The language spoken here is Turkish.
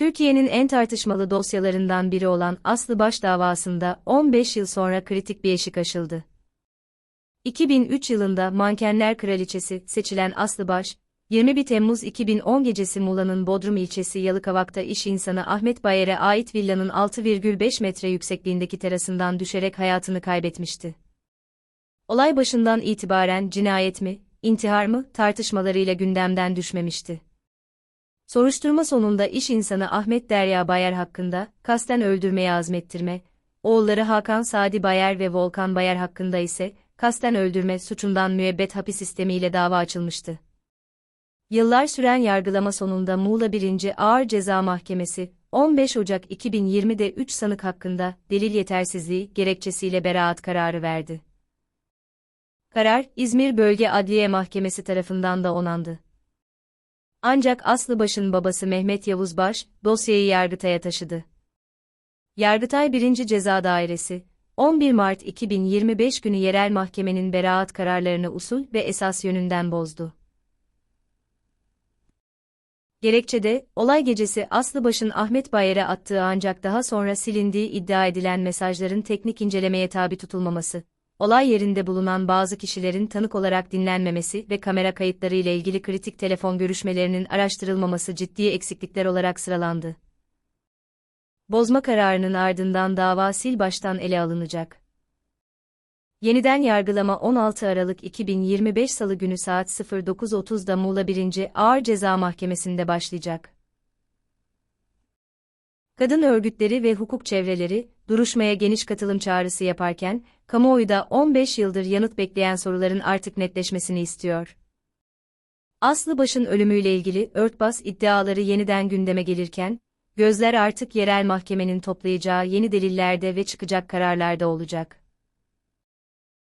Türkiye'nin en tartışmalı dosyalarından biri olan Aslı Baş davasında 15 yıl sonra kritik bir eşik aşıldı. 2003 yılında Mankenler Kraliçesi seçilen Aslı Baş, 21 Temmuz 2010 gecesi Muğla'nın Bodrum ilçesi Yalıkavak'ta iş insanı Ahmet Bayer'e ait villanın 6,5 metre yüksekliğindeki terasından düşerek hayatını kaybetmişti. Olay başından itibaren cinayet mi, intihar mı tartışmalarıyla gündemden düşmemişti. Soruşturma sonunda iş insanı Ahmet Derya Bayer hakkında kasten öldürmeye azmettirme, oğulları Hakan Sadi Bayer ve Volkan Bayer hakkında ise kasten öldürme suçundan müebbet hapis sistemiyle dava açılmıştı. Yıllar süren yargılama sonunda Muğla 1. Ağır Ceza Mahkemesi, 15 Ocak 2020'de 3 sanık hakkında delil yetersizliği gerekçesiyle beraat kararı verdi. Karar, İzmir Bölge Adliye Mahkemesi tarafından da onandı. Ancak Aslıbaş'ın babası Mehmet Yavuz Baş, dosyayı Yargıtay'a taşıdı. Yargıtay 1. Ceza Dairesi, 11 Mart 2025 günü yerel mahkemenin beraat kararlarını usul ve esas yönünden bozdu. Gerekçede, olay gecesi Aslıbaş'ın Ahmet Bayer'e attığı ancak daha sonra silindiği iddia edilen mesajların teknik incelemeye tabi tutulmaması, olay yerinde bulunan bazı kişilerin tanık olarak dinlenmemesi ve kamera kayıtları ile ilgili kritik telefon görüşmelerinin araştırılmaması ciddi eksiklikler olarak sıralandı. Bozma kararının ardından dava sil baştan ele alınacak. Yeniden yargılama 16 Aralık 2025 Salı günü saat 09.30'da Muğla 1. Ağır Ceza Mahkemesi'nde başlayacak. Kadın örgütleri ve hukuk çevreleri, duruşmaya geniş katılım çağrısı yaparken, kamuoyu da 15 yıldır yanıt bekleyen soruların artık netleşmesini istiyor. Aslı Baş'ın ölümüyle ilgili örtbas iddiaları yeniden gündeme gelirken, gözler artık yerel mahkemenin toplayacağı yeni delillerde ve çıkacak kararlarda olacak.